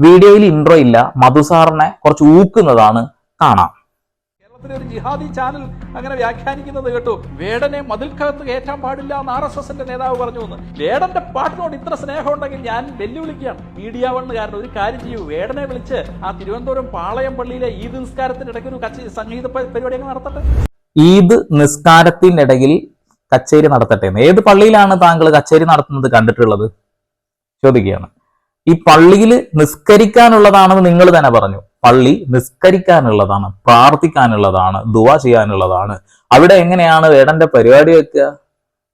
വീഡിയോയിൽ ഇൻട്രോ ഇല്ല. മധുസാറിനെ കുറച്ച് ഊക്കുന്നതാണ് കാണാം. കേരളത്തിലെ ഒരു ജിഹാദി ചാനൽ അങ്ങനെ വ്യാഖ്യാനിക്കുന്നത് കേട്ടു. വേടനെ മതിൽക്കകത്ത് കയറ്റാൻ പാടില്ല എന്ന് ആർ എസ് എസിന്റെ നേതാവ് പറഞ്ഞു എന്ന്. വേടന്റെ പാട്ടിനോട് ഇത്ര സ്നേഹം ഉണ്ടെങ്കിൽ ഞാൻ വെല്ലുവിളിക്കുകയാണ്. മീഡിയ വണ്ണുകാരൻ ഒരു കാര്യം ചെയ്യൂ. വേടനെ വിളിച്ച് ആ തിരുവനന്തപുരം പാളയം പള്ളിയിലെ ഈദ് നിസ്കാരത്തിന്റെ ഇടയ്ക്ക് ഒരു കച്ച സംഗീത പ- പരിപാടി അങ്ങ് നടത്തട്ടെ? ഈദ് നിസ്കാരത്തിനിടയിൽ കച്ചേരി നടത്തട്ടെ ഏത് പള്ളിയിലാണ് താങ്കൾ കച്ചേരി നടത്തുന്നത് കണ്ടിട്ടുള്ളത്? ചോദിക്കുകയാണ്. ഈ പള്ളിയിൽ നിസ്കരിക്കാനുള്ളതാണെന്ന് നിങ്ങൾ തന്നെ പറഞ്ഞു. പള്ളി നിസ്കരിക്കാനുള്ളതാണ് പ്രാർത്ഥിക്കാനുള്ളതാണ് ദുവ ചെയ്യാനുള്ളതാണ്. അവിടെ എങ്ങനെയാണ് വേടന്റെ പരിപാടി വെക്കുക?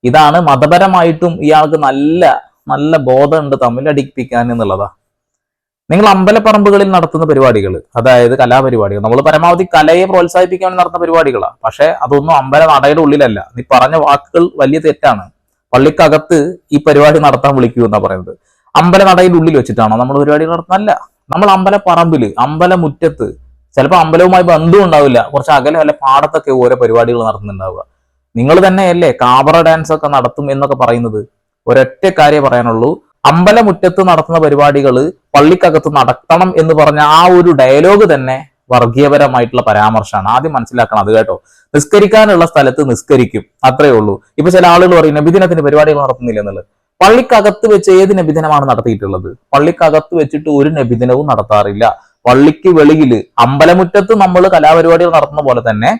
ഇതാണ് മതപരമായിട്ടും ഇയാൾക്ക് നല്ല നല്ല ബോധമുണ്ട് തമ്മിലടിപ്പിക്കാൻ എന്നുള്ളതാ. നിങ്ങൾ അമ്പലപ്പറമ്പുകളിൽ നടത്തുന്ന പരിപാടികൾ അതായത് കലാപരിപാടികൾ നമ്മൾ പരമാവധി കലയെ പ്രോത്സാഹിപ്പിക്കാൻ നടത്തുന്ന പരിപാടികളാണ് പക്ഷെ അതൊന്നും അമ്പല നടയുടെ ഉള്ളിലല്ല. നീ പറഞ്ഞ വാക്കുകൾ വലിയ തെറ്റാണ്. പള്ളിക്കകത്ത് ഈ പരിപാടി നടത്താൻ വിളിക്കൂ എന്നാ പറയുന്നത്. അമ്പല നടയുടെ ഉള്ളിൽ വെച്ചിട്ടാണോ നമ്മൾ പരിപാടികൾ നടത്തുന്നല്ല നമ്മൾ അമ്പലപ്പറമ്പിൽ അമ്പലമുറ്റത്ത് ചിലപ്പോൾ അമ്പലവുമായി ബന്ധം ഉണ്ടാവില്ല. കുറച്ച് അകലെ അല്ല പാടത്തൊക്കെ ഓരോ പരിപാടികൾ നടത്തുന്നുണ്ടാവുക. നിങ്ങൾ തന്നെയല്ലേ കാബറ ഡാൻസ് ഒക്കെ നടത്തും എന്നൊക്കെ പറയുന്നത്? ഒരൊറ്റ കാര്യം പറയാനുള്ളൂ. അമ്പലമുറ്റത്ത് നടത്തുന്ന പരിപാടികൾ പള്ളിക്കകത്ത് നടത്തണം എന്ന് പറഞ്ഞ ആ ഒരു ഡയലോഗ് തന്നെ വർഗീയപരമായിട്ടുള്ള പരാമർശമാണ്. ആദ്യം മനസ്സിലാക്കണം അത് കേട്ടോ. നിസ്കരിക്കാനുള്ള സ്ഥലത്ത് നിസ്കരിക്കും. അത്രേ ഉള്ളൂ. ഇപ്പൊ ചില ആളുകൾ പറയും നബിദിനത്തിന് പരിപാടികൾ നടത്തുന്നില്ല എന്നുള്ളത്. പള്ളിക്കകത്ത് വെച്ച് ഏത് നബിദിനമാണ് നടത്തിയിട്ടുള്ളത്? പള്ളിക്കകത്ത് വെച്ചിട്ട് ഒരു നബിദിനവും നടത്താറില്ല. പള്ളിക്ക് വെളിയിൽ അമ്പലമുറ്റത്ത് നമ്മൾ കലാപരിപാടികൾ നടത്തുന്ന പോലെ തന്നെ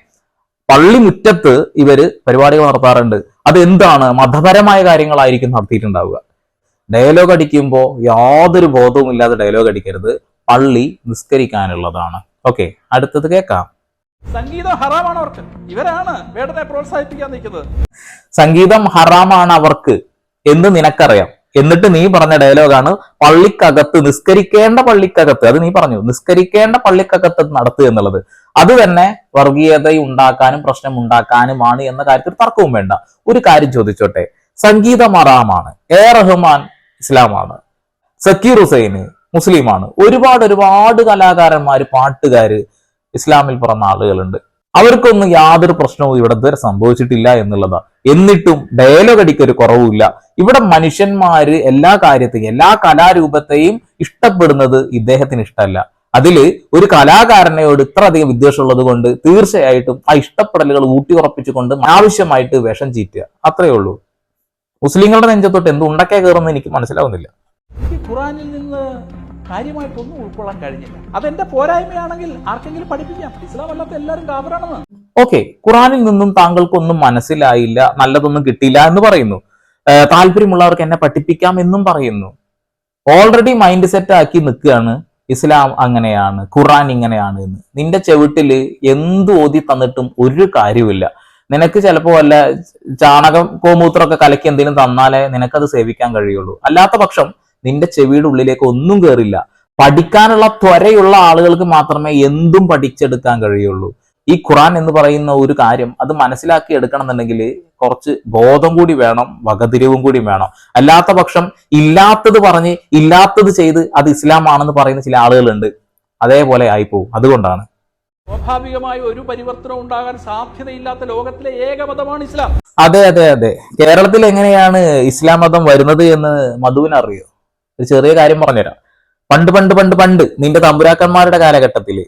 പള്ളിമുറ്റത്ത് ഇവർ പരിപാടികൾ നടത്താറുണ്ട്. അതെന്താണ്? മതപരമായ കാര്യങ്ങളായിരിക്കും നടത്തിയിട്ടുണ്ടാവുക. ഡയലോഗ് അടിക്കുമ്പോൾ യാതൊരു ബോധവും ഇല്ലാതെ ഡയലോഗ് അടിക്കരുത്. പള്ളി നിസ്കരിക്കാനുള്ളതാണ്. ഓക്കെ അടുത്തത് കേൾക്കാം. സംഗീതം ഹറാമാണ് അവർക്ക്. ഇവരാണ് വേടനെ പ്രോത്സാഹിപ്പിക്കാൻ നിൽക്കുന്നത്. സംഗീതം ഹറാമാണ് അവർക്ക്. എന്ന് നിനക്കറിയാം. എന്നിട്ട് നീ പറഞ്ഞ ഡയലോഗാണ് പള്ളിക്കകത്ത് നിസ്കരിക്കേണ്ട പള്ളിക്കകത്ത്. അത് നീ പറഞ്ഞു. നിസ്കരിക്കേണ്ട പള്ളിക്കകത്ത് നടത്തുക എന്നുള്ളത്. അത് തന്നെ വർഗീയത ഉണ്ടാക്കാനും പ്രശ്നം ഉണ്ടാക്കാനുമാണ് എന്ന കാര്യത്തിൽ തർക്കവും വേണ്ട. ഒരു കാര്യം ചോദിച്ചോട്ടെ. സംഗീതം അറാമാണ് എ റഹ്മാൻ ഇസ്ലാമാണ്. സക്കീർ ഹുസൈന് മുസ്ലിമാണ്. ഒരുപാട് ഒരുപാട് കലാകാരന്മാര് പാട്ടുകാര് ഇസ്ലാമിൽ പിറന്ന ആളുകളുണ്ട്. അവർക്കൊന്നും യാതൊരു പ്രശ്നവും ഇവിടെ ഇതുവരെ സംഭവിച്ചിട്ടില്ല എന്നുള്ളതാണ്. എന്നിട്ടും ഡയലോഗ് അടിക്കൊരു കുറവുമില്ല. ഇവിടെ മനുഷ്യന്മാര് എല്ലാ കാര്യത്തെയും എല്ലാ കലാരൂപത്തെയും ഇഷ്ടപ്പെടുന്നത് ഇദ്ദേഹത്തിന് ഇഷ്ടമല്ല. അതിൽ ഒരു കലാകാരനോട് ഇത്ര അധികം വിദ്വേഷമുള്ളത് കൊണ്ട് തീർച്ചയായിട്ടും ആ ഇഷ്ടപ്പെടലുകൾ ഊട്ടിയുറപ്പിച്ചുകൊണ്ട് ആവശ്യമായിട്ട് വിഷം ചീറ്റുക. അത്രയേ ഉള്ളൂ. മുസ്ലിങ്ങളുടെ നെഞ്ചത്തോട്ട് എന്ത് ഉണ്ടക്കേ കയറുമെന്ന് എനിക്ക് മനസ്സിലാവുന്നില്ല. നിന്ന് കാര്യമായിട്ടൊന്നും ഉൾക്കൊള്ളാൻ കഴിഞ്ഞില്ല. അതെന്റെ പോരായ്മയാണെങ്കിൽ ആർക്കെങ്കിലും പഠിപ്പിക്കാം. ഇസ്ലാം അല്ലാത്ത എല്ലാവരും കാബറാണെന്ന്. ഓക്കെ ഖുറാനിൽ നിന്നും താങ്കൾക്കൊന്നും മനസ്സിലായില്ല നല്ലതൊന്നും കിട്ടിയില്ല എന്ന് പറയുന്നു. താല്പര്യമുള്ളവർക്ക് എന്നെ പഠിപ്പിക്കാം എന്നും പറയുന്നു. ഓൾറെഡി മൈൻഡ് സെറ്റ് ആക്കി നിൽക്കുകയാണ് ഇസ്ലാം അങ്ങനെയാണ് ഖുറാൻ ഇങ്ങനെയാണ് എന്ന്. നിന്റെ ചെവിട്ടിൽ എന്ത് ഓതി തന്നിട്ടും ഒരു കാര്യമില്ല നിനക്ക് ചിലപ്പോ വല്ല ചാണകം കോമൂത്രമൊക്കെ കലക്കി എന്തെങ്കിലും തന്നാലേ നിനക്കത് സേവിക്കാൻ കഴിയുള്ളൂ. അല്ലാത്ത പക്ഷം നിന്റെ ചെവിയുടെ ഉള്ളിലേക്ക് ഒന്നും കയറില്ല പഠിക്കാനുള്ള ത്വരയുള്ള ആളുകൾക്ക് മാത്രമേ എന്തും പഠിച്ചെടുക്കാൻ കഴിയുള്ളൂ. ഈ ഖുറാൻ എന്ന് പറയുന്ന ഒരു കാര്യം അത് മനസ്സിലാക്കി എടുക്കണം എന്നുണ്ടെങ്കിൽ കുറച്ച് ബോധം കൂടി വേണം വകതിരിവും കൂടി വേണം. അല്ലാത്ത പക്ഷം ഇല്ലാത്തത് പറഞ്ഞ് ഇല്ലാത്തത് ചെയ്ത് അത് ഇസ്ലാം ആണെന്ന് പറയുന്ന ചില ആളുകളുണ്ട്. അതേപോലെ ആയിപ്പോവും. അതുകൊണ്ടാണ്. സ്വാഭാവികമായി ഒരു പരിവർത്തനം ഉണ്ടാകാൻ സാധ്യതയില്ലാത്ത ലോകത്തിലെ ഏക മതമാണ് ഇസ്ലാം. അതെ അതെ അതെ. കേരളത്തിൽ എങ്ങനെയാണ് ഇസ്ലാം മതം വരുന്നത് എന്ന് മധുവിന് അറിയോ? ഒരു ചെറിയ കാര്യം പറഞ്ഞുതരാം. പണ്ട് പണ്ട് പണ്ട് പണ്ട് നിന്റെ തമ്പുരാക്കന്മാരുടെ കാലഘട്ടത്തിൽ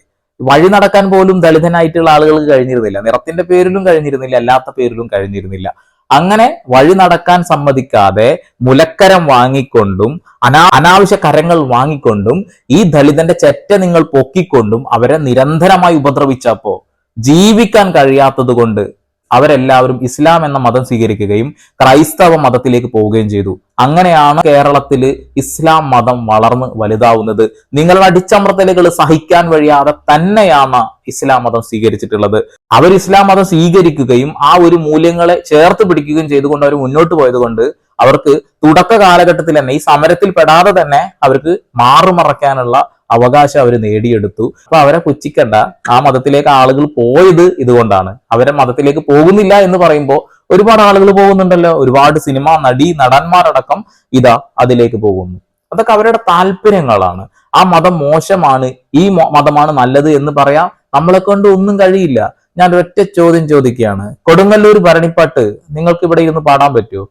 വഴി നടക്കാൻ പോലും ദളിതനായിട്ടുള്ള ആളുകൾക്ക് കഴിഞ്ഞിരുന്നില്ല. നിറത്തിന്റെ പേരിലും കഴിഞ്ഞിരുന്നില്ല അല്ലാത്ത പേരിലും കഴിഞ്ഞിരുന്നില്ല. അങ്ങനെ വഴി നടക്കാൻ സമ്മതിക്കാതെ മുലക്കരം വാങ്ങിക്കൊണ്ടും അനാ അനാവശ്യ കരങ്ങൾ വാങ്ങിക്കൊണ്ടും ഈ ദളിതന്റെ ചെറ്റ നിങ്ങൾ പൊക്കിക്കൊണ്ടും അവരെ നിരന്തരമായി ഉപദ്രവിച്ചപ്പോ ജീവിക്കാൻ കഴിയാത്തത് കൊണ്ട് അവരെല്ലാവരും ഇസ്ലാം എന്ന മതം സ്വീകരിക്കുകയും ക്രൈസ്തവ മതത്തിലേക്ക് പോവുകയും ചെയ്തു. അങ്ങനെയാണ് കേരളത്തിൽ ഇസ്ലാം മതം വളർന്ന് വലുതാവുന്നത്. നിങ്ങളുടെ അടിച്ചമർത്തലുകൾ സഹിക്കാൻ വഴിയാതെ തന്നെയാണ് ഇസ്ലാം മതം സ്വീകരിച്ചിട്ടുള്ളത്. അവർ ഇസ്ലാം മതം സ്വീകരിക്കുകയും ആ ഒരു മൂല്യങ്ങളെ ചേർത്ത് പിടിക്കുകയും ചെയ്തുകൊണ്ട് അവർ മുന്നോട്ട് പോയതുകൊണ്ട് അവർക്ക് തുടക്ക കാലഘട്ടത്തിൽ തന്നെ ഈ സമരത്തിൽ പെടാതെ തന്നെ അവർക്ക് മാറുമറയ്ക്കാനുള്ള അവകാശം അവർ നേടിയെടുത്തു. അപ്പൊ അവരെ പുച്ഛിക്കണ്ട. ആ മതത്തിലേക്ക് ആളുകൾ പോയത് ഇതുകൊണ്ടാണ്. അവരെ മതത്തിലേക്ക് പോകുന്നില്ല എന്ന് പറയുമ്പോൾ ഒരുപാട് ആളുകൾ പോകുന്നുണ്ടല്ലോ. ഒരുപാട് സിനിമ നടി നടന്മാരടക്കം ഇതാ അതിലേക്ക് പോകുന്നു. അതൊക്കെ അവരുടെ താല്പര്യങ്ങളാണ്. ആ മതം മോശമാണ്. ഈ മതമാണ് നല്ലത് എന്ന് പറയാൻ നമ്മളെ കൊണ്ട് ഒന്നും കഴിയില്ല. ഞാൻ ഒറ്റ ചോദ്യം ചോദിക്കുകയാണ്. കൊടുങ്ങല്ലൂർ ഭരണിപ്പാട്ട് നിങ്ങൾക്ക് ഇവിടെ ഇരുന്ന് പാടാൻ പറ്റുമോ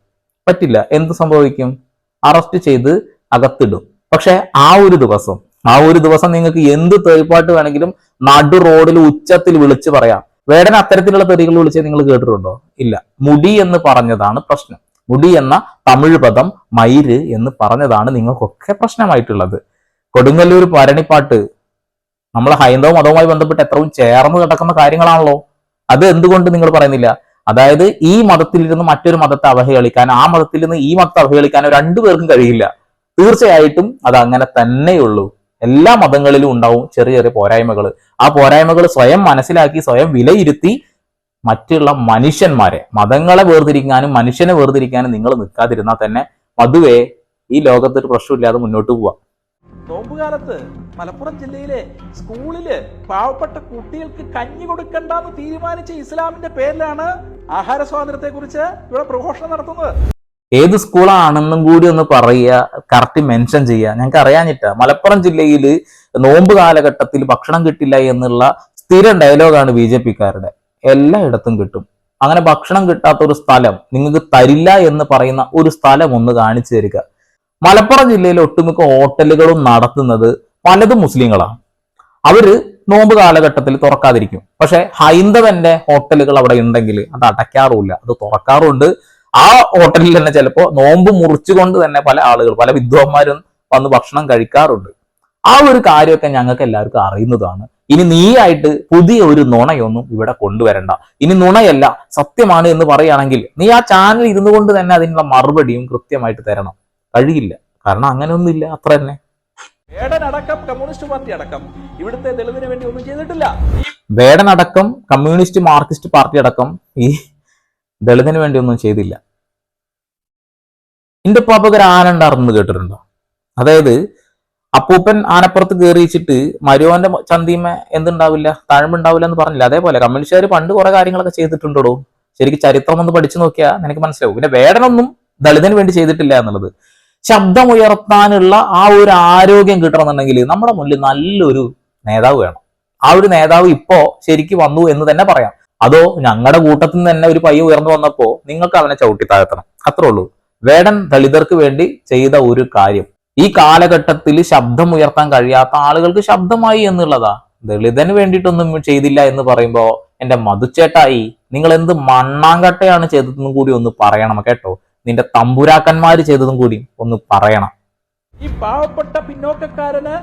പറ്റില്ല. എന്ത് സംഭവിക്കും? അറസ്റ്റ് ചെയ്ത് അകത്തിടും. പക്ഷെ ആ ഒരു ദിവസം ആ ഒരു ദിവസം നിങ്ങൾക്ക് എന്ത് തെളിപ്പാട്ട് വേണമെങ്കിലും നടു റോഡിൽ ഉച്ചത്തിൽ വിളിച്ച് പറയാം. വേടന അത്തരത്തിലുള്ള തെറികൾ വിളിച്ച് നിങ്ങൾ കേട്ടിട്ടുണ്ടോ? ഇല്ല. മുടി എന്ന് പറഞ്ഞതാണ് പ്രശ്നം. മുടി എന്ന തമിഴ് പദം മയിര് എന്ന് പറഞ്ഞതാണ് നിങ്ങൾക്കൊക്കെ പ്രശ്നമായിട്ടുള്ളത്. കൊടുങ്ങല്ലൂർ ഭരണിപ്പാട്ട് നമ്മളെ ഹൈന്ദവ മതവുമായി ബന്ധപ്പെട്ട് എത്രയും ചേർന്ന് കിടക്കുന്ന കാര്യങ്ങളാണല്ലോ. അത് എന്തുകൊണ്ട് നിങ്ങൾ പറയുന്നില്ല? അതായത് ഈ മതത്തിൽ നിന്ന് മറ്റൊരു മതത്തെ അവഹേളിക്കാൻ ആ മതത്തിൽ നിന്ന് ഈ മതത്തെ അവഹേളിക്കാൻ രണ്ടുപേർക്കും കഴിയില്ല. തീർച്ചയായിട്ടും അത് അങ്ങനെ തന്നെയുള്ളൂ. എല്ലാ മതങ്ങളിലും ഉണ്ടാവും ചെറിയ ചെറിയ പോരായ്മകൾ ആ പോരായ്മകൾ സ്വയം മനസ്സിലാക്കി സ്വയം വിലയിരുത്തി മറ്റുള്ള മനുഷ്യന്മാരെ മതങ്ങളെ വേർതിരിക്കാനും മനുഷ്യനെ വേർതിരിക്കാനും നിങ്ങൾ നിൽക്കാതിരുന്നാൽ തന്നെ പതുവേ ഈ ലോകത്ത് ഒരു പ്രശ്നമില്ലാതെ മുന്നോട്ട് പോവാം. നോമ്പുകാലത്ത് മലപ്പുറം ജില്ലയിലെ സ്കൂളിൽ പാവപ്പെട്ട കുട്ടികൾക്ക് കഞ്ഞി കൊടുക്കണ്ടെന്ന് തീരുമാനിച്ച ഇസ്ലാമിന്റെ പേരിലാണ് ആഹാര സ്വാതന്ത്ര്യത്തെ കുറിച്ച് ഇവിടെ പ്രഘോഷണം നടത്തുന്നത്. ഏത് സ്കൂളാണെന്നും കൂടി ഒന്ന് പറയുക കറക്റ്റ് മെൻഷൻ ചെയ്യുക. ഞങ്ങൾക്ക് അറിയാനിട്ട മലപ്പുറം ജില്ലയിൽ നോമ്പ് കാലഘട്ടത്തിൽ ഭക്ഷണം കിട്ടില്ല എന്നുള്ള സ്ഥിരം ഡയലോഗാണ് ബി ജെ പിക്കാരുടെ. എല്ലായിടത്തും കിട്ടും. അങ്ങനെ ഭക്ഷണം കിട്ടാത്ത ഒരു സ്ഥലം നിങ്ങൾക്ക് തരില്ല എന്ന് പറയുന്ന ഒരു സ്ഥലം ഒന്ന് കാണിച്ചു തരിക. മലപ്പുറം ജില്ലയിൽ ഒട്ടുമിക്ക ഹോട്ടലുകളും നടത്തുന്നത് പലതും മുസ്ലിങ്ങളാണ്. അവർ നോമ്പ് കാലഘട്ടത്തിൽ തുറക്കാതിരിക്കും. പക്ഷെ ഹൈന്ദവന്റെ ഹോട്ടലുകൾ അവിടെ ഉണ്ടെങ്കിൽ അത് അടയ്ക്കാറുമില്ല. അത് തുറക്കാറുണ്ട്. ആ ഹോട്ടലിൽ തന്നെ ചിലപ്പോ നോമ്പ് മുറിച്ചുകൊണ്ട് തന്നെ പല ആളുകൾ പല വിദ്വാന്മാരും വന്ന് ഭക്ഷണം കഴിക്കാറുണ്ട്. ആ ഒരു കാര്യമൊക്കെ ഞങ്ങൾക്ക് എല്ലാവർക്കും അറിയുന്നതാണ്. ഇനി നീയായിട്ട് പുതിയ ഒരു നുണയൊന്നും ഇവിടെ കൊണ്ടുവരണ്ട. ഇനി നുണയല്ല സത്യമാണ് എന്ന് പറയുകയാണെങ്കിൽ നീ ആ ചാനൽ ഇരുന്നു കൊണ്ട് തന്നെ അതിനുള്ള മറുപടിയും കൃത്യമായിട്ട് തരണം. കഴിയില്ല. കാരണം അങ്ങനെയൊന്നുമില്ല അത്ര തന്നെ. വേടനടക്കം കമ്മ്യൂണിസ്റ്റ് പാർട്ടി അടക്കം. ഇവിടുത്തെ ദളിതിന് വേണ്ടി ഒന്നും ചെയ്തിട്ടില്ല. വേടനടക്കം കമ്മ്യൂണിസ്റ്റ് മാർക്സിസ്റ്റ് പാർട്ടി അടക്കം ഈ ദളിതിന് വേണ്ടി ഒന്നും ചെയ്തില്ല. എന്റെ പാപ്പകർ ആന ഉണ്ടായിരുന്നു കേട്ടിട്ടുണ്ടോ? അതായത് അപ്പൂപ്പൻ ആനപ്പുറത്ത് കയറിയിച്ചിട്ട് മരുവന്റെ ചന്തിമ എന്തുണ്ടാവില്ല താഴ്മുണ്ടാവില്ല എന്ന് പറഞ്ഞില്ല. അതേപോലെ കമ്മ്യൂണിസ്റ്റുകാർ പണ്ട് കുറെ കാര്യങ്ങളൊക്കെ ചെയ്തിട്ടുണ്ടോ ശരിക്ക് ചരിത്രം ഒന്ന് പഠിച്ചു നോക്കിയാൽ നിനക്ക് മനസ്സിലാവും. പിന്നെ വേടനൊന്നും ദളിതന് വേണ്ടി ചെയ്തിട്ടില്ല എന്നുള്ളത്. ശബ്ദമുയർത്താനുള്ള ആ ഒരു ആരോഗ്യം കിട്ടണമെന്നുണ്ടെങ്കിൽ നമ്മുടെ മുന്നിൽ നല്ലൊരു നേതാവ് വേണം. ആ ഒരു നേതാവ് ഇപ്പോ ശരിക്ക് വന്നു എന്ന് തന്നെ പറയാം. അതോ ഞങ്ങളുടെ കൂട്ടത്തിൽ നിന്ന് തന്നെ ഒരു പയ്യ ഉയർന്നു വന്നപ്പോ നിങ്ങൾക്ക് അവനെ ചവിട്ടി താഴ്ത്തണം. അത്രേ ഉള്ളൂ. വേടൻ ദളിതർക്ക് വേണ്ടി ചെയ്ത ഒരു കാര്യം. ഈ കാലഘട്ടത്തിൽ ശബ്ദം ഉയർത്താൻ കഴിയാത്ത ആളുകൾക്ക് ശബ്ദമായി എന്നുള്ളതാ. ദളിതന് വേണ്ടിയിട്ടൊന്നും ചെയ്തില്ല എന്ന് പറയുമ്പോ എന്റെ മധുച്ചേട്ടായി നിങ്ങൾ എന്ത് മണ്ണാങ്കട്ടയാണ് ചെയ്തതെന്നും കൂടി ഒന്ന് പറയണം കേട്ടോ. നിന്റെ തമ്പുരാക്കന്മാര് ചെയ്തതും കൂടി ഒന്ന് പറയണം. ഈ പാവപ്പെട്ട പിന്നോക്കക്കാരന്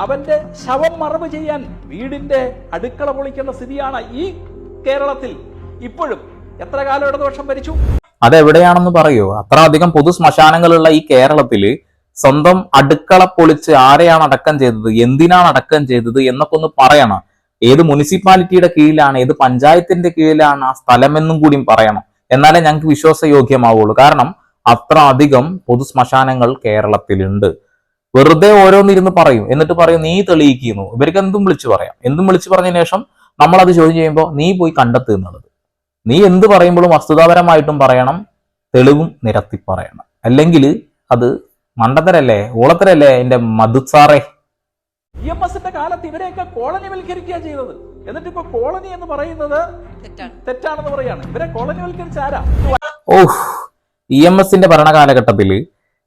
അവന്റെ ശവം മറവ് ചെയ്യാൻ വീടിന്റെ അടുക്കള പൊളിക്കേണ്ട സ്ഥിതിയാണ് ഈ കേരളത്തിൽ ഇപ്പോഴും എത്ര കാലം ഇടതുപക്ഷം ഭരിച്ചു? അതെവിടെയാണെന്ന് പറയോ. അത്ര അധികം പൊതു ശ്മശാനങ്ങളുള്ള ഈ കേരളത്തിൽ സ്വന്തം അടുക്കള പൊളിച്ച് ആരെയാണ് അടക്കം ചെയ്തത്? എന്തിനാണ് അടക്കം ചെയ്തത്? എന്നൊക്കെ ഒന്ന് പറയണം. ഏത് മുനിസിപ്പാലിറ്റിയുടെ കീഴിലാണ് ഏത് പഞ്ചായത്തിന്റെ കീഴിലാണ് ആ സ്ഥലമെന്നും കൂടിയും പറയണം. എന്നാലേ ഞങ്ങൾക്ക് വിശ്വാസയോഗ്യമാവുള്ളൂ. കാരണം അത്ര അധികം പൊതു ശ്മശാനങ്ങൾ കേരളത്തിലുണ്ട്. വെറുതെ ഓരോന്നിരുന്ന് പറയും. എന്നിട്ട് പറയും നീ തെളിയിക്കുന്നു. ഇവർക്ക് എന്തും വിളിച്ചു പറയാം. എന്തും വിളിച്ചു പറഞ്ഞതിന് ശേഷം നമ്മൾ അത് ചോദ്യം ചെയ്യുമ്പോൾ നീ പോയി കണ്ടെത്തുക എന്നുള്ളത്. നീ എന്ത് പറയുമ്പോഴും വസ്തുതാപരമായിട്ടും പറയണം തെളിവും നിരത്തി പറയണം. അല്ലെങ്കിൽ അത് മണ്ടത്തരല്ലേ ഓളത്തരല്ലേ എന്റെ മധുസാറേ? ഇ എം എസിന്റെ കാലത്ത് ഇവരെയൊക്കെ കോളനിവൽക്കരിക്കുക ചെയ്തത്. എന്നിട്ട് ഇപ്പൊ കോളനി എന്ന് പറയുന്നത് തെറ്റാണ്. തെറ്റാണെന്ന് പറയാണ് ഇവരെ കോളനിവൽക്കരിച്ച ആരാ? ഓഹ് ഇ എം എസിന്റെ ഭരണകാലഘട്ടത്തിൽ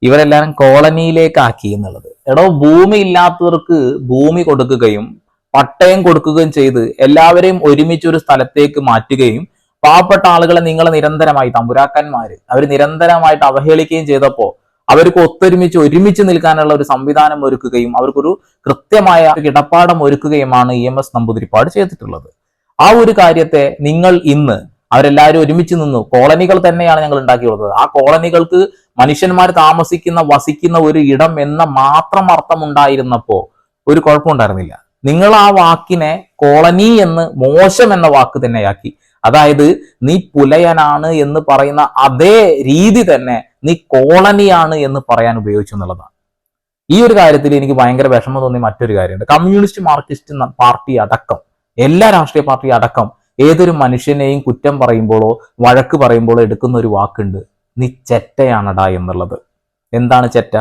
ഇവരെല്ലാരും കോളനിയിലേക്കാക്കി എന്നുള്ളത്. എടോ ഭൂമി ഇല്ലാത്തവർക്ക് ഭൂമി കൊടുക്കുകയും പട്ടയം കൊടുക്കുകയും ചെയ്ത് എല്ലാവരെയും ഒരുമിച്ച് ഒരു സ്ഥലത്തേക്ക് മാറ്റുകയും പാവപ്പെട്ട ആളുകളെ നിങ്ങൾ നിരന്തരമായി തമ്പുരാക്കന്മാര് അവർ നിരന്തരമായിട്ട് അവഹേളിക്കുകയും ചെയ്തപ്പോ അവർക്ക് ഒത്തൊരുമിച്ച് ഒരുമിച്ച് നിൽക്കാനുള്ള ഒരു സംവിധാനം ഒരുക്കുകയും അവർക്കൊരു കൃത്യമായ കിടപ്പാടം ഒരുക്കുകയുമാണ് ഇ എം എസ് നമ്പൂതിരിപ്പാട് ചെയ്തിട്ടുള്ളത്. ആ ഒരു കാര്യത്തെ നിങ്ങൾ ഇന്ന് അവരെല്ലാവരും ഒരുമിച്ച് നിന്നു. കോളനികൾ തന്നെയാണ് ഞങ്ങൾ ഉണ്ടാക്കിയുള്ളത്. ആ കോളനികൾക്ക് മനുഷ്യന്മാർ താമസിക്കുന്ന വസിക്കുന്ന ഒരു ഇടം എന്ന മാത്രം അർത്ഥം ഉണ്ടായിരുന്നപ്പോ ഒരു കുഴപ്പമുണ്ടായിരുന്നില്ല. നിങ്ങൾ ആ വാക്കിനെ കോളനി എന്ന് മോശം എന്ന വാക്ക് തന്നെയാക്കി. അതായത് നീ പുലയനാണ് എന്ന് പറയുന്ന അതേ രീതി തന്നെ നീ കോളനിയാണ് എന്ന് പറയാൻ ഉപയോഗിച്ചു എന്നുള്ളതാണ്. ഈ ഒരു കാര്യത്തിൽ എനിക്ക് ഭയങ്കര വിഷമം തോന്നിയ മറ്റൊരു കാര്യമുണ്ട്. കമ്മ്യൂണിസ്റ്റ് മാർക്സിസ്റ്റ് പാർട്ടി അടക്കം എല്ലാ രാഷ്ട്രീയ പാർട്ടി അടക്കം ഏതൊരു മനുഷ്യനെയും കുറ്റം പറയുമ്പോഴോ വഴക്ക് പറയുമ്പോഴോ എടുക്കുന്ന ഒരു വാക്കുണ്ട് നീ ചെറ്റയാണടാ എന്നുള്ളത്. എന്താണ് ചെറ്റ?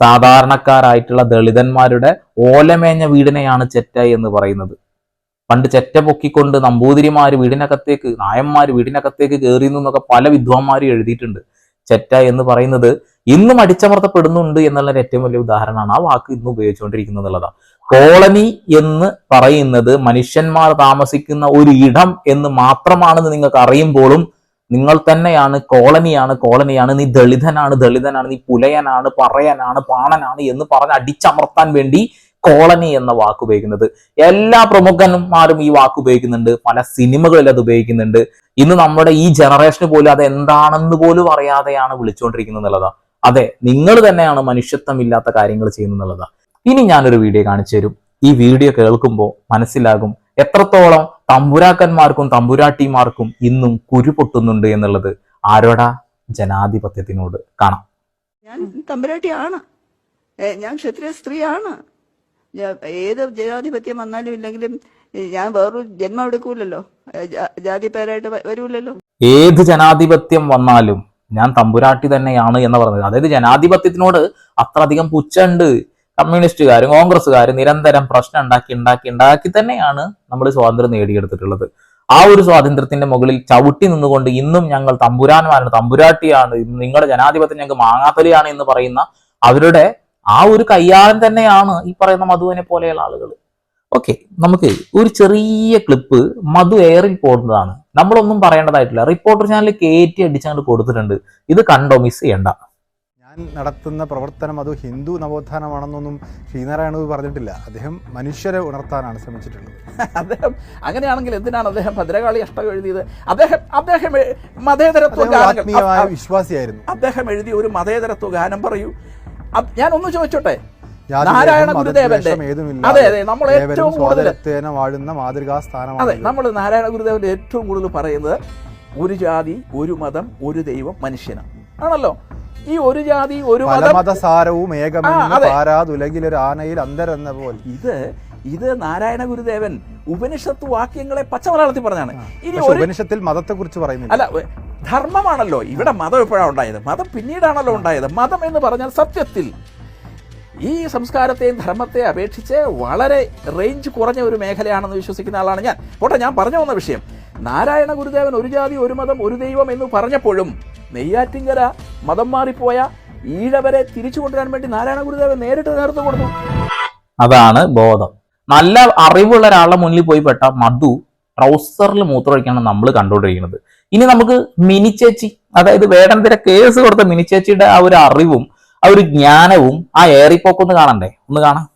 സാധാരണക്കാരായിട്ടുള്ള ദളിതന്മാരുടെ ഓലമേഞ്ഞ വീടിനെയാണ് ചെറ്റ എന്ന് പറയുന്നത്. പണ്ട് ചെറ്റ പൊക്കിക്കൊണ്ട് നമ്പൂതിരിമാര് വീടിനകത്തേക്ക് നായന്മാര് വീടിനകത്തേക്ക് കയറി എന്നൊക്കെ പല വിദ്വാന്മാരും എഴുതിയിട്ടുണ്ട്. ചെറ്റ എന്ന് പറയുന്നത് ഇന്നും അടിച്ചമർത്തപ്പെടുന്നുണ്ട് എന്നുള്ളൊരു ഏറ്റവും വലിയ ഉദാഹരണമാണ് ആ വാക്ക് ഇന്ന് ഉപയോഗിച്ചുകൊണ്ടിരിക്കുന്നത് എന്നുള്ളതാണ്. കോളനി എന്ന് പറയുന്നത് മനുഷ്യന്മാർ താമസിക്കുന്ന ഒരു ഇടം എന്ന് മാത്രമാണെന്ന് നിങ്ങൾക്ക് അറിയുമ്പോഴും നിങ്ങൾ തന്നെയാണ് കോളനിയാണ് കോളനിയാണ് നീ ദളിതനാണ് ദളിതനാണ് നീ പുലയനാണ് പറയനാണ് പാണനാണ് എന്ന് പറഞ്ഞ് അടിച്ചമർത്താൻ വേണ്ടി കോളനി എന്ന വാക്ക് ഉപയോഗിക്കുന്നത്. എല്ലാ പ്രമുഖന്മാരും ഈ വാക്ക് ഉപയോഗിക്കുന്നുണ്ട്. പല സിനിമകളിൽ അത് ഉപയോഗിക്കുന്നുണ്ട്. ഇന്ന് നമ്മുടെ ഈ ജനറേഷന് പോലും അത് എന്താണെന്ന് പോലും അറിയാതെയാണ് വിളിച്ചുകൊണ്ടിരിക്കുന്നത് എന്നുള്ളതാ. അതെ നിങ്ങൾ തന്നെയാണ് മനുഷ്യത്വമില്ലാത്ത കാര്യങ്ങൾ ചെയ്യുന്നത് എന്നുള്ളതാ. ഇനി ഞാനൊരു വീഡിയോ കാണിച്ചു തരും ഈ വീഡിയോ കേൾക്കുമ്പോൾ മനസ്സിലാകും എത്രത്തോളം തമ്പുരാക്കന്മാർക്കും തമ്പുരാട്ടിമാർക്കും ഇന്നും കുരു പൊട്ടുന്നുണ്ട് എന്നുള്ളത് ആരോടാ ജനാധിപത്യത്തിനോട് കാണാം. ഞാൻ തമ്പുരാട്ടിയാണ്. ഞാൻ ക്ഷത്രിയ സ്ത്രീയാണ്. ഏത് ജനാധിപത്യം വന്നാലും ഇല്ലെങ്കിലും ഞാൻ വേറൊരു ജന്മം എടുക്കൂലല്ലോ. ജാതി പേരായിട്ട് വരൂലല്ലോ. ഏത് ജനാധിപത്യം വന്നാലും ഞാൻ തമ്പുരാട്ടി തന്നെയാണ് എന്ന് പറഞ്ഞത്. അതായത് ജനാധിപത്യത്തിനോട് അത്രയധികം പുച്ഛണ്ട് കമ്മ്യൂണിസ്റ്റുകാരും കോൺഗ്രസ്സുകാരും നിരന്തരം പ്രശ്നം ഉണ്ടാക്കി ഉണ്ടാക്കി ഉണ്ടാക്കി തന്നെയാണ് നമ്മൾ സ്വാതന്ത്ര്യം നേടിയെടുത്തിട്ടുള്ളത്. ആ ഒരു സ്വാതന്ത്ര്യത്തിന്റെ മുകളിൽ ചവിട്ടി നിന്നുകൊണ്ട് ഇന്നും ഞങ്ങൾ തമ്പുരാന്മാരാണ്. തമ്പുരാട്ടിയാണ്. നിങ്ങളുടെ ജനാധിപത്യം ഞങ്ങൾക്ക് മാങ്ങാത്തലിയാണ് എന്ന് പറയുന്ന അവരുടെ ആ ഒരു കയ്യാളം തന്നെയാണ് ഈ പറയുന്ന മധുവിനെ പോലെയുള്ള ആളുകൾ. ഓക്കെ നമുക്ക് ഒരു ചെറിയ ക്ലിപ്പ് മധു എയറിൽ പോകുന്നതാണ്. നമ്മളൊന്നും പറയേണ്ടതായിട്ടില്ല. റിപ്പോർട്ടർ ചാനൽ കയറ്റി അടിച്ചങ്ങോട്ട് കൊടുത്തിട്ടുണ്ട്. ഇത് കണ്ടോ മിസ് ചെയ്യണ്ട. ഞാൻ നടത്തുന്ന പ്രവർത്തനം അത് ഹിന്ദു നവോത്ഥാനമാണെന്നൊന്നും ശ്രീനാരായണ പറഞ്ഞിട്ടില്ല. അദ്ദേഹം മനുഷ്യരെ ഉണർത്താനാണ് ശ്രമിച്ചിട്ടുള്ളത്. അദ്ദേഹം അങ്ങനെയാണെങ്കിൽ എന്തിനാണ് അദ്ദേഹം ഭദ്രകാളി അഷ്ടകം എഴുതിയത് അദ്ദേഹം അദ്ദേഹം മതേതരത്വ ആത്മീയമായ വിശ്വാസിയായിരുന്നു. അദ്ദേഹം എഴുതിയ ഒരു മതേതരത്വ ഗാനം പറയൂ. ഞാൻ ഒന്ന് ചോദിച്ചോട്ടെ? നാരായണ ഗുരുദേവന്റെ അതെ അതെ നമ്മൾ ഏറ്റവും കൂടുതൽ വാഴുന്ന മാതൃകാ അതെ നമ്മൾ നാരായണ ഗുരുദേവന്റെ ഏറ്റവും കൂടുതൽ പറയുന്നത് ഒരു ജാതി ഒരു മതം ഒരു ദൈവം മനുഷ്യനാണ്. ആണല്ലോ? ഈ ഒരു ജാതി ഒരു മതസാരവും ഏകമെന്ന്. പാരാതുലകിലൊരു ആനയിൽ അന്തരെന്ന പോലെ. ഇത് ഇത് നാരായണ ഗുരുദേവൻ ഉപനിഷത്ത് വാക്യങ്ങളെ പച്ചമലയാളത്തിൽ പറഞ്ഞാണ്. ഇനി ഒരു ഉപനിഷത്തിൽ മതത്തെ കുറിച്ച് പറയുന്നില്ല. അല്ല ധർമ്മമാണല്ലോ. ഇവിടെ മതം എപ്പോഴാണ് ഉണ്ടായത്? മതം പിന്നീടാണല്ലോ ഉണ്ടായത്. മതം എന്ന് പറഞ്ഞാൽ സത്യത്തിൽ ഈ സംസ്കാരത്തെയും ധർമ്മത്തെ അപേക്ഷിച്ച് വളരെ റേഞ്ച് കുറഞ്ഞ ഒരു മേഖലയാണെന്ന് വിശ്വസിക്കുന്ന ആളാണ് ഞാൻ. പോട്ടെ ഞാൻ പറഞ്ഞു വന്ന വിഷയം. നാരായണ ഗുരുദേവൻ ഒരു ജാതി ഒരു മതം ഒരു ദൈവം എന്ന് പറഞ്ഞപ്പോഴും നെയ്യാറ്റിങ്കര മതം മാറിപ്പോയ ഈഴവരെ തിരിച്ചു കൊണ്ടുവരാൻ വേണ്ടി നാരായണ ഗുരുദേവൻ നേരിട്ട് നേർത്ത് കൊടുത്തു. അതാണ് ബോധം. നല്ല അറിവുള്ള ഒരാളുടെ മുന്നിൽ പോയി പെട്ട മധു ട്രൗസറിൽ മൂത്രമൊഴിക്കാണ് നമ്മൾ കണ്ടുകൊണ്ടിരിക്കുന്നത്. ഇനി നമുക്ക് മിനിച്ചേച്ചി അതായത് വേടന്തിര കേസ് കൊടുത്ത മിനിച്ചേച്ചിയുടെ ആ ഒരു അറിവും ആ ഒരു ജ്ഞാനവും ആ ഏറിപ്പോക്കൊന്ന് കാണണ്ടേ? ഒന്ന് കാണാം.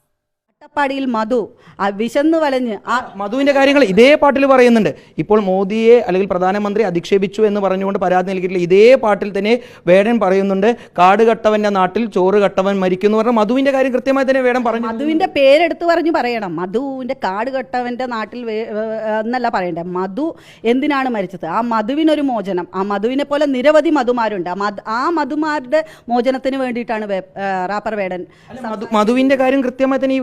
അട്ടപ്പാടിയിൽ മധു. ആ വിശന്ന് വലഞ്ഞ് ആ മധുവിന്റെ കാര്യങ്ങൾ ഇതേ പാട്ടിൽ പറയുന്നുണ്ട്. ഇപ്പോൾ മോദിയെ അല്ലെങ്കിൽ പ്രധാനമന്ത്രി അധിക്ഷേപിച്ചു എന്ന് പറഞ്ഞുകൊണ്ട് പരാതി നൽകിയിട്ടില്ല. ഇതേ പാട്ടിൽ തന്നെ വേടൻ പറയുന്നുണ്ട് കാട് കട്ടവന്റെ നാട്ടിൽ ചോറ് കട്ടവൻ മരിക്കുന്നു പറഞ്ഞ മധുവിന്റെ കാര്യം കൃത്യമായി തന്നെ വേടൻ പറഞ്ഞു മധുവിന്റെ പേരെടുത്ത് പറഞ്ഞു പറയണം. മധുവിന്റെ കാട് കട്ടവന്റെ നാട്ടിൽ എന്നല്ല പറയണ്ടേ. മധു എന്തിനാണ് മരിച്ചത്? ആ മധുവിനൊരു മോചനം. ആ മധുവിനെ പോലെ നിരവധി മധുമാരുണ്ട്. ആ മധുമാരുടെ മോചനത്തിന് വേണ്ടിയിട്ടാണ് റാപ്പർ വേടൻ മധുവിന്റെ കാര്യം കൃത്യമായി തന്നെ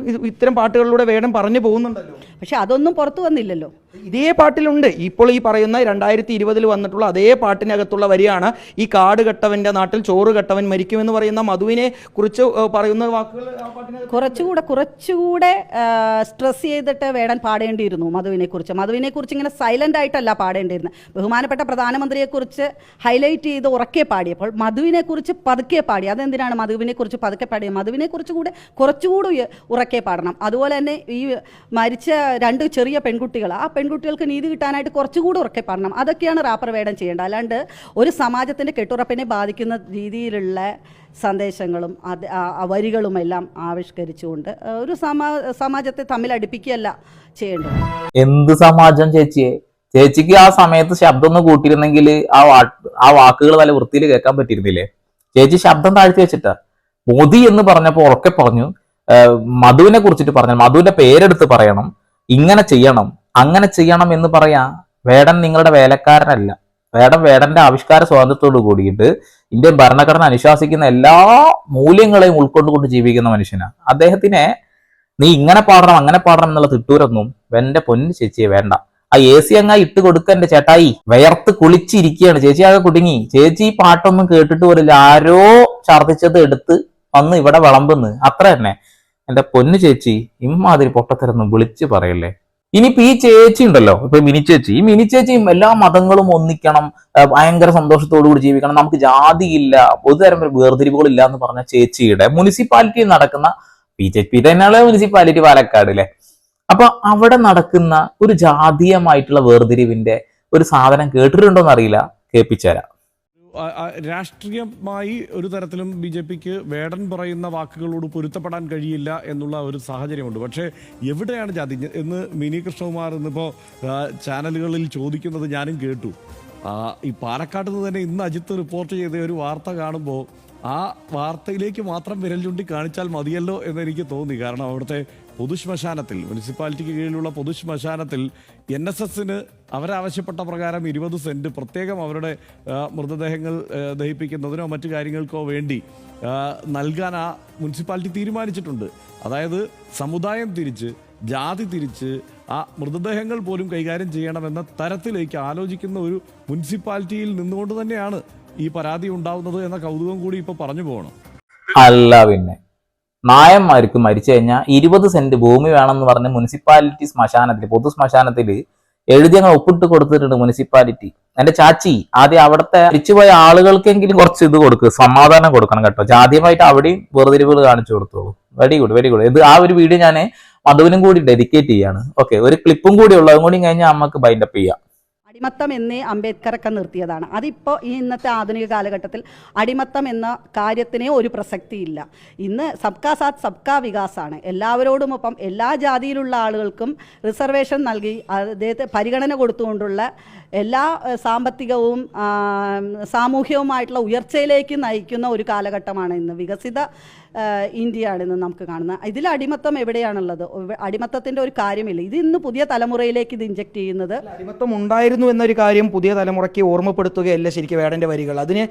ഇത്തരം പാട്ടുകളിലൂടെ വേണം പറഞ്ഞു പോകുന്നുണ്ടല്ലോ. പക്ഷെ അതൊന്നും പുറത്തു വന്നില്ലല്ലോ. ഇതേ പാട്ടിലുണ്ട്. ഇപ്പോൾ ഈ പറയുന്ന രണ്ടായിരത്തി ഇരുപതിൽ വന്നിട്ടുള്ള അതേ പാട്ടിനകത്തുള്ള വരിയാണ് ഈ കാട് കെട്ടവന്റെ നാട്ടിൽ ചോറ് കെട്ടവൻ മരിക്കുമെന്ന് പറയുന്ന മധുവിനെ കുറിച്ച് പറയുന്ന വാക്കുകൾ കുറച്ചുകൂടെ കുറച്ചുകൂടെ സ്ട്രെസ് ചെയ്തിട്ട് വേടൻ പാടേണ്ടിയിരുന്നു മധുവിനെ കുറിച്ച്. മധുവിനെ കുറിച്ച് ഇങ്ങനെ സൈലന്റ് ആയിട്ടല്ല പാടേണ്ടിയിരുന്നത് ബഹുമാനപ്പെട്ട പ്രധാനമന്ത്രിയെ കുറിച്ച് ഹൈലൈറ്റ് ചെയ്ത് ഉറക്കെ പാടിയപ്പോൾ മധുവിനെ കുറിച്ച് പതുക്കെ പാടി. അതെന്തിനാണ് മധുവിനെ കുറിച്ച് പതുക്കെ പാടിയത്? മധുവിനെ കുറിച്ച് കൂടെ കുറച്ചുകൂടി ഉറക്കെ പാടണം. അതുപോലെ തന്നെ ഈ മരിച്ച രണ്ട് ചെറിയ പെൺകുട്ടികൾ ആ പെൺകുട്ടികൾക്ക് നീതി കിട്ടാനായിട്ട് കുറച്ചുകൂടി ഉറക്കെ പറയണം അതൊക്കെയാണ് റാപ്പർ വേടം ചെയ്യേണ്ടത്. അല്ലാണ്ട് ഒരു സമാജത്തിന്റെ കെട്ടുറപ്പിനെ ബാധിക്കുന്ന രീതിയിലുള്ള സന്ദേശങ്ങളും അത് വരികളുമെല്ലാം ആവിഷ്കരിച്ചുകൊണ്ട് ഒരു സമാ സമാജത്തെ തമ്മിൽ അടുപ്പിക്കുകയല്ല ചെയ്യേണ്ടത്. എന്ത് സമാജം ചേച്ചിയെ ചേച്ചിക്ക് ആ സമയത്ത് ശബ്ദം ഒന്ന് കൂട്ടിയിരുന്നെങ്കിൽ ആ ആ വാക്കുകൾ നല്ല വൃത്തിയിൽ കേൾക്കാൻ പറ്റിയിരുന്നില്ലേ? ചേച്ചി ശബ്ദം താഴ്ത്തി വെച്ചിട്ടാ. മോദി എന്ന് പറഞ്ഞപ്പോൾ ഉറക്കെ പറഞ്ഞു. മധുവിനെ കുറിച്ചിട്ട് പറഞ്ഞു മധുവിന്റെ പേരെടുത്ത് പറയണം. ഇങ്ങനെ ചെയ്യണം അങ്ങനെ ചെയ്യണം എന്ന് പറയാ വേടൻ നിങ്ങളുടെ വേലക്കാരനല്ല. വേടൻ വേടന്റെ ആവിഷ്കാര സ്വാതന്ത്ര്യത്തോട് കൂടിയിട്ട് ഇന്ത്യൻ ഭരണഘടന അനുശാസിക്കുന്ന എല്ലാ മൂല്യങ്ങളെയും ഉൾക്കൊണ്ടുകൊണ്ട് ജീവിക്കുന്ന മനുഷ്യനാണ് അദ്ദേഹത്തിനെ നീ ഇങ്ങനെ പാടണം അങ്ങനെ പാടണം എന്നുള്ള തിട്ടൂരൊന്നും എന്റെ പൊന്നു ചേച്ചിയെ വേണ്ട. ആ എ സി അങ്ങ ഇട്ട് കൊടുക്ക എന്റെ ചേട്ടായി. വയർത്ത് കുളിച്ചിരിക്കുകയാണ് ചേച്ചി ആകെ കുടുങ്ങി. ചേച്ചി ഈ പാട്ടൊന്നും കേട്ടിട്ട് പോലില്ല ആരോ ഛർദിച്ചത് എടുത്ത് വന്ന് ഇവിടെ വിളമ്പുന്നു. അത്ര തന്നെ. എന്റെ പൊന്നു ചേച്ചി ഇമ്മാതിരി പൊട്ടത്തരൊന്നും വിളിച്ച് പറയല്ലേ? ഇനിയിപ്പോ ഈ ചേച്ചി ഉണ്ടല്ലോ ഇപ്പൊ മിനി ചേച്ചി. ഈ മിനി ചേച്ചിയും എല്ലാ മതങ്ങളും ഒന്നിക്കണം ഭയങ്കര സന്തോഷത്തോടു കൂടി ജീവിക്കണം. നമുക്ക് ജാതിയില്ല ഒരു വേർതിരിവുകളില്ല എന്ന് പറഞ്ഞ ചേച്ചിയുടെ മുനിസിപ്പാലിറ്റിയിൽ നടക്കുന്ന ബി ജെ പി തന്നെയുള്ള മുനിസിപ്പാലിറ്റി പാലക്കാട് അല്ലെ അപ്പൊ അവിടെ നടക്കുന്ന ഒരു ജാതീയമായിട്ടുള്ള വേർതിരിവിന്റെ ഒരു സാധനം കേട്ടിട്ടുണ്ടോ എന്നറിയില്ല കേൾപ്പിച്ചുതരാം. രാഷ്ട്രീയമായി ഒരു തരത്തിലും ബി ജെ പിക്ക് വേടൻ പറയുന്ന വാക്കുകളോട് പൊരുത്തപ്പെടാൻ കഴിയില്ല എന്നുള്ള ഒരു സാഹചര്യമുണ്ട്. പക്ഷേ എവിടെയാണ് ജാതി? എന്ന് മിനി കൃഷ്ണകുമാർ ഇന്നിപ്പോൾ ചാനലുകളിൽ ചോദിക്കുന്നത് ഞാനും കേട്ടു. ഈ പാലക്കാട്ട് നിന്ന് തന്നെ ഇന്ന് അജിത്ത് റിപ്പോർട്ട് ചെയ്ത ഒരു വാർത്ത കാണുമ്പോൾ ആ വാർത്തയിലേക്ക് മാത്രം വിരൽ ചൂണ്ടി കാണിച്ചാൽ മതിയല്ലോ എന്ന് എനിക്ക് തോന്നി. കാരണം അവിടുത്തെ പൊതുശ്മശാനത്തിൽ മുനിസിപ്പാലിറ്റിക്ക് കീഴിലുള്ള പൊതുശ്മശാനത്തിൽ എൻ എസ് എസിന് അവരാവശ്യപ്പെട്ട പ്രകാരം ഇരുപത് സെന്റ് പ്രത്യേകം അവരുടെ മൃതദേഹങ്ങൾ ദഹിപ്പിക്കുന്നതിനോ മറ്റു കാര്യങ്ങൾക്കോ വേണ്ടി നൽകാൻ ആ മുനിസിപ്പാലിറ്റി തീരുമാനിച്ചിട്ടുണ്ട്. അതായത് സമുദായം തിരിച്ച് ജാതി തിരിച്ച് ആ മൃതദേഹങ്ങൾ പോലും കൈകാര്യം ചെയ്യണമെന്ന തരത്തിലേക്ക് ആലോചിക്കുന്ന ഒരു മുനിസിപ്പാലിറ്റിയിൽ നിന്നുകൊണ്ട് തന്നെയാണ് ഈ പരാതി ഉണ്ടാവുന്നത് എന്ന കൗതുകം കൂടി ഇപ്പോൾ പറഞ്ഞു പോകണം. അല്ല പിന്നെ. നായന്മാർക്ക് മരിച്ചു കഴിഞ്ഞാൽ ഇരുപത് സെന്റ് ഭൂമി വേണമെന്ന് പറഞ്ഞ് മുനിസിപ്പാലിറ്റി ശ്മശാനത്തിൽ പൊതു ശ്മശാനത്തിൽ എഴുതി അങ്ങ് ഒപ്പിട്ട് കൊടുത്തിട്ടുണ്ട് മുനിസിപ്പാലിറ്റി. എന്റെ ചാച്ചി ആദ്യം അവിടുത്തെ മരിച്ചുപോയ ആളുകൾക്കെങ്കിലും കുറച്ച് ഇത് കൊടുക്കുക സമാധാനം കൊടുക്കണം കേട്ടോ. ആദ്യമായിട്ട് അവിടെയും വേർതിരിവുകൾ കാണിച്ചു കൊടുത്തോളൂ. വെരി ഗുഡ് വെരി ഗുഡ് ഇത് ആ ഒരു വീഡിയോ ഞാൻ മധുവിനും കൂടി ഡെഡിക്കേറ്റ് ചെയ്യാണ്. ഓക്കെ ഒരു ക്ലിപ്പും കൂടി ഉള്ളതും കൂടി കഴിഞ്ഞാൽ നമുക്ക് ബൈൻഡപ്പ് ചെയ്യാം. അടിമത്തം എന്നേ അംബേദ്കറൊക്കെ നിർത്തിയതാണ്. അതിപ്പോൾ ഈ ഇന്നത്തെ ആധുനിക കാലഘട്ടത്തിൽ അടിമത്തം എന്ന കാര്യത്തിനെ ഒരു പ്രസക്തിയില്ല. ഇന്ന് സബ്കാ സാത്ത് സബ്കാ വികാസാണ്. എല്ലാവരോടും ഒപ്പം എല്ലാ ജാതിയിലുള്ള ആളുകൾക്കും റിസർവേഷൻ നൽകി അദ്ദേഹത്തെ പരിഗണന കൊടുത്തുകൊണ്ടുള്ള എല്ലാ സാമ്പത്തികവും സാമൂഹ്യവുമായിട്ടുള്ള ഉയർച്ചയിലേക്ക് നയിക്കുന്ന ഒരു കാലഘട്ടമാണ് ഇന്ന്. വികസിത ഇന്ത്യയാണ് ഇന്ന് നമുക്ക് കാണുന്നത്. ഇതിൽ അടിമത്തം എവിടെയാണുള്ളത്? അടിമത്തത്തിന്റെ ഒരു കാര്യമില്ല. ഇത് ഇന്ന് പുതിയ തലമുറയിലേക്ക് ഇത് ഇഞ്ചക്ട് ചെയ്യുന്നത് അടിമത്തം ഉണ്ടായിരുന്നു എന്നൊരു കാര്യം പുതിയ തലമുറയ്ക്ക് ഓർമ്മപ്പെടുത്തുകയല്ല ശരിക്കും വേടന്റെ വരികൾ അതിനെ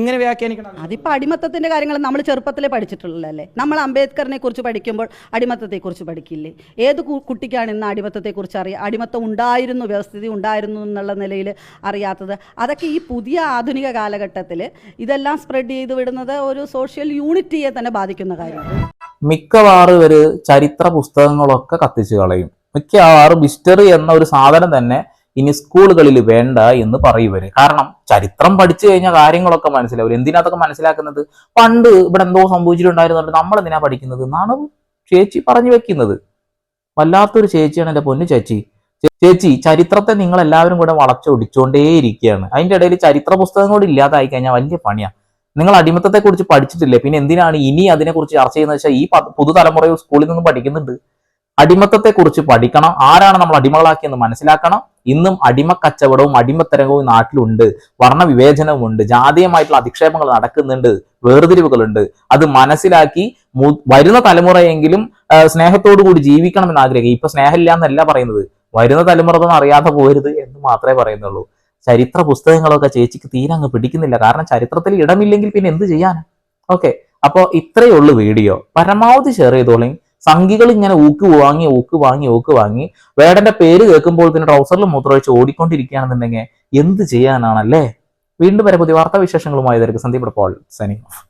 ഇങ്ങനെ വ്യാഖ്യാനിക്കണം. അതിപ്പോൾ അടിമത്തത്തിന്റെ കാര്യങ്ങൾ നമ്മൾ ചെറുപ്പത്തിലേ പഠിച്ചിട്ടുള്ളതല്ലേ? നമ്മൾ അംബേദ്കറിനെ കുറിച്ച് പഠിക്കുമ്പോൾ അടിമത്തത്തെക്കുറിച്ച് പഠിക്കില്ലേ? ഏത് കുട്ടിക്കാണ് ഇന്ന് അടിമത്തത്തെക്കുറിച്ച് അറിയുക അടിമത്തം ഉണ്ടായിരുന്നു വ്യവസ്ഥിതി ഉണ്ടായിരുന്നു എന്നുള്ള നിലയിൽ അറിയാത്തത്? അതൊക്കെ ഈ പുതിയ ആധുനിക കാലഘട്ടത്തിൽ ഇതെല്ലാം സ്പ്രെഡ് ചെയ്ത് വിടുന്നത് ഒരു സോഷ്യൽ യൂണിറ്റിയെ തന്നെ ബാധിക്കുന്ന കാര്യം. മിക്കവാറും ഒരു ചരിത്ര പുസ്തകങ്ങളൊക്കെ കത്തിച്ചു കളയും. മിക്കവാറും ഹിസ്റ്ററി എന്ന ഒരു സാധനം തന്നെ ഇനി സ്കൂളുകളിൽ വേണ്ട എന്ന് പറയുവര് കാരണം ചരിത്രം പഠിച്ചു കഴിഞ്ഞ കാര്യങ്ങളൊക്കെ മനസ്സിലാവും എന്തിനാ അതൊക്കെ മനസ്സിലാക്കുന്നത്? പണ്ട് ഇവിടെ എന്തോ സംഭവിച്ചിട്ടുണ്ടായിരുന്നുണ്ട്. നമ്മൾ എന്തിനാ പഠിക്കുന്നത് എന്നാണ് ചേച്ചി പറഞ്ഞു വെക്കുന്നത്. വല്ലാത്തൊരു ചേച്ചിയാണ് എന്റെ പൊന്നു ചേച്ചി. ചേച്ചി ചരിത്രത്തെ നിങ്ങൾ എല്ലാവരും കൂടെ വളച്ചൊടിച്ചുകൊണ്ടേയിരിക്കുകയാണ് അതിന്റെ ഇടയിൽ ചരിത്ര പുസ്തകം കൂടി ഇല്ലാതായി കഴിഞ്ഞാൽ വലിയ പണിയാ. നിങ്ങൾ അടിമത്തത്തെ കുറിച്ച് പഠിച്ചിട്ടില്ലേ? പിന്നെ എന്തിനാണ് ഇനി അതിനെക്കുറിച്ച് ചർച്ച ചെയ്യുന്നത് വെച്ചാൽ ഈ പുതുതലമുറ സ്കൂളിൽ നിന്നും പഠിക്കുന്നുണ്ട്. അടിമത്തത്തെ കുറിച്ച് പഠിക്കണം. ആരാണ് നമ്മൾ അടിമകളാക്കിയെന്ന് മനസ്സിലാക്കണം. ഇന്നും അടിമ കച്ചവടവും അടിമത്തരംഗവും നാട്ടിലുണ്ട്. വർണവിവേചനവുമുണ്ട്. ജാതീയമായിട്ടുള്ള അധിക്ഷേപങ്ങൾ നടക്കുന്നുണ്ട്. വേർതിരിവുകളുണ്ട്. അത് മനസ്സിലാക്കി വരുന്ന തലമുറയെങ്കിലും സ്നേഹത്തോടു കൂടി ജീവിക്കണം എന്ന് ആഗ്രഹിക്കുക. ഇപ്പൊ സ്നേഹമില്ല എന്നല്ല പറയുന്നത്. വരുന്ന തലമുറ അറിയാതെ പോരുത് എന്ന് മാത്രമേ പറയുന്നുള്ളൂ. ചരിത്ര പുസ്തകങ്ങളൊക്കെ ചേച്ചിക്ക് തീരെ അങ്ങ് പിടിക്കുന്നില്ല. കാരണം ചരിത്രത്തിൽ ഇടമില്ലെങ്കിൽ പിന്നെ എന്ത് ചെയ്യാൻ ഓക്കെ അപ്പോ ഇത്രയേ ഉള്ളൂ വീഡിയോ. പരമാവധി ഷെയർ ചെയ്തോളി. സംഘികൾ ഇങ്ങനെ ഊക്ക് വാങ്ങി ഊക്ക് വാങ്ങി ഊക്ക് വാങ്ങി. വേടന്റെ പേര് കേൾക്കുമ്പോൾ തന്നെ ട്രൗസറിൽ മൂത്രമൊഴിച്ച് ഓടിക്കൊണ്ടിരിക്കുകയാണെന്നുണ്ടെങ്കിൽ എന്ത് ചെയ്യാനാണല്ലേ? വീണ്ടും വരെ പുതിയ വാർത്താ വിശേഷങ്ങളുമായി ഇതായിരിക്കും സന്ദീപ് പോൾ സനി ഓഫ്